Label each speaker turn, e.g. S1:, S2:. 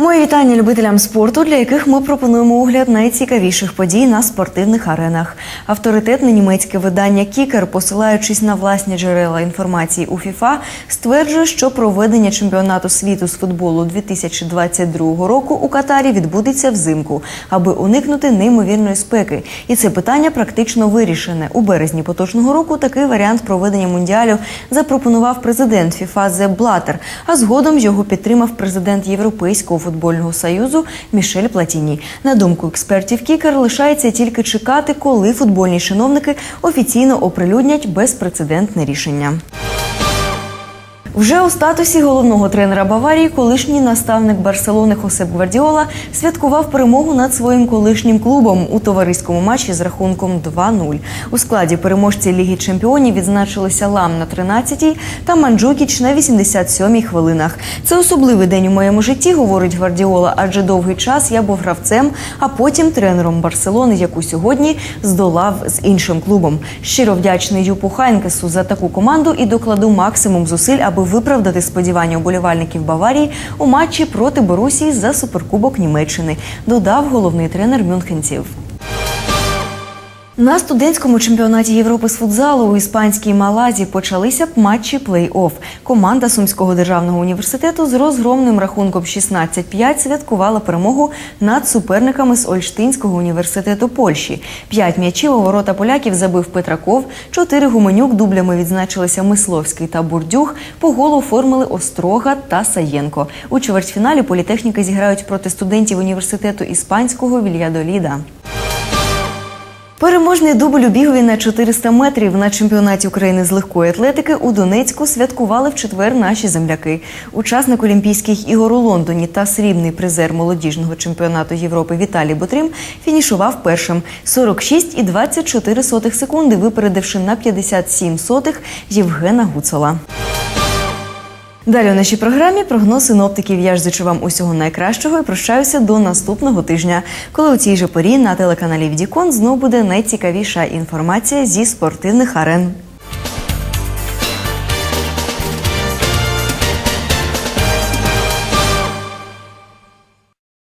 S1: Мої вітання любителям спорту, для яких ми пропонуємо огляд найцікавіших подій на спортивних аренах. Авторитетне німецьке видання Кікер, посилаючись на власні джерела інформації у ФІФА, стверджує, що проведення чемпіонату світу з футболу 2022 року у Катарі відбудеться взимку, аби уникнути неймовірної спеки. І це питання практично вирішене. У березні поточного року такий варіант проведення мундіалю запропонував президент ФІФА Зе Блатер, а згодом його підтримав президент Європейського футбольного союзу Мішель Платіні. На думку експертів Кікер, лишається тільки чекати, коли футбольні чиновники офіційно оприлюднять безпрецедентне рішення. Вже у статусі головного тренера Баварії колишній наставник Барселони Хосеп Гвардіола святкував перемогу над своїм колишнім клубом у товариському матчі з рахунком 2-0. У складі переможці Ліги Чемпіонів відзначилися Лам на 13-й та Манджукіч на 87-й хвилинах. Це особливий день у моєму житті, говорить Гвардіола, адже довгий час я був гравцем, а потім тренером Барселони, яку сьогодні здолав з іншим клубом. Щиро вдячний Юпу Хайнкесу за таку команду і докладу максимум зусиль, аби виправдати сподівання уболівальників Баварії у матчі проти Борусії за суперкубок Німеччини, додав головний тренер мюнхенців. На студентському чемпіонаті Європи з футзалу у іспанській Малазі почалися б матчі плей-офф. Команда Сумського державного університету з розгромним рахунком 16-5 святкувала перемогу над суперниками з Ольштинського університету Польщі. П'ять м'ячів у ворота поляків забив Петраков, чотири гуменюк дублями відзначилися Мисловський та Бурдюх. По голу оформили Острога та Саєнко. У чвертьфіналі політехніки зіграють проти студентів університету іспанського Вільядоліда. Переможний дубль у бігові на 400 метрів на чемпіонаті України з легкої атлетики у Донецьку святкували в четвер наші земляки. Учасник Олімпійських ігор у Лондоні та срібний призер молодіжного чемпіонату Європи Віталій Бутрим фінішував першим 46,24 секунди, випередивши на 57 сотих Євгена Гуцола. Далі у нашій програмі прогноз синоптиків. Я ж зичу вам усього найкращого і прощаюся до наступного тижня, коли у цій же порі на телеканалі Вдікон знов буде найцікавіша інформація зі спортивних арен.